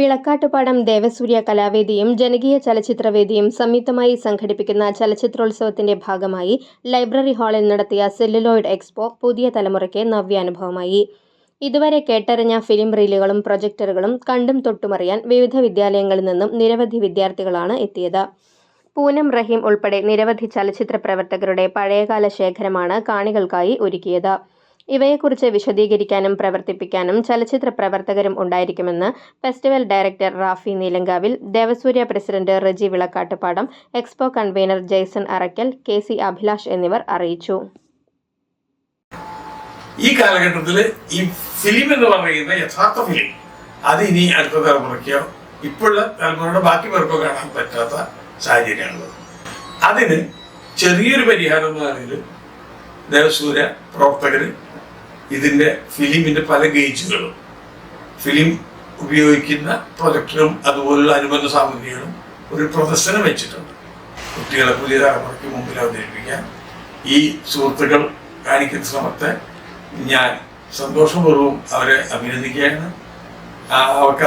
വിളക്കാട്ടുപാടം ദേവസൂര്യ കലാവേദിയും ജനകീയ ചലച്ചിത്രവേദിയും സംയുക്തമായി സംഘടിപ്പിക്കുന്ന ചലച്ചിത്രോത്സവത്തിന്റെ ഭാഗമായി ലൈബ്രറി ഹാളിൽ നടത്തിയ സെല്ലുലോയിഡ് എക്സ്പോ പുതിയ തലമുറയ്ക്ക് നവ്യാനുഭവമായി. ഇതുവരെ കേട്ടറിഞ്ഞ ഫിലിം റീലുകളും പ്രൊജക്ടറുകളും കണ്ടും തൊട്ടുമറിയാൻ വിവിധ വിദ്യാലയങ്ങളിൽ നിന്നും നിരവധി വിദ്യാർത്ഥികളാണ് എത്തിയത്. പൂനം റഹീം ഉൾപ്പെടെ നിരവധി ചലച്ചിത്ര പ്രവർത്തകരുടെ പഴയകാല ശേഖരമാണ് കാണികൾക്കായി ഒരുക്കിയത്. ഇവയെക്കുറിച്ച് വിശദീകരിക്കാനും പ്രവർത്തിപ്പിക്കാനും ചലച്ചിത്ര പ്രവർത്തകരും ഉണ്ടായിരിക്കുമെന്ന് festival director Rafi Neelankavil Devasurya president Reji Vilakkattupadam expo convenor Jaison Arakkal K C Abhilash എന്നിവർ അറിയിച്ചു. ഈ കാലഘട്ടത്തിൽ ഈ ഫിലിം എന്ന് പറയുന്ന യഥാർത്ഥ ഫിലിം അത് ഇനി അടുത്ത തലമുറയ്ക്കോ ഇപ്പോഴുള്ള തലമുറയുടെ ബാക്കി പേർക്കോ കാണാൻ പറ്റാത്ത സാഹചര്യമാണുള്ളത്. അതിന് ചെറിയൊരു പരിഹാരം എന്ന് പറയുന്നത് ദേവസൂര്യ പ്രവർത്തകർ ഇതിന്റെ ഫിലിമിന്റെ പല ഗേജുകളും. ഫിലിം ഉപയോഗിക്കുന്ന പ്രൊജക്ടറും അതുപോലുള്ള അനുബന്ധ സാമഗ്രികളും ഒരു പ്രദർശനം വെച്ചിട്ടുണ്ട്. കുട്ടികളെ പുതിയ തലമുറയ്ക്ക് മുമ്പിൽ അവതരിപ്പിക്കാൻ. ഈ സുഹൃത്തുക്കൾ കാണിക്കുന്ന ശ്രമത്തെ ഞാൻ സന്തോഷപൂർവം അവരെ അഭിനന്ദിക്കുകയാണ്. അവർക്ക്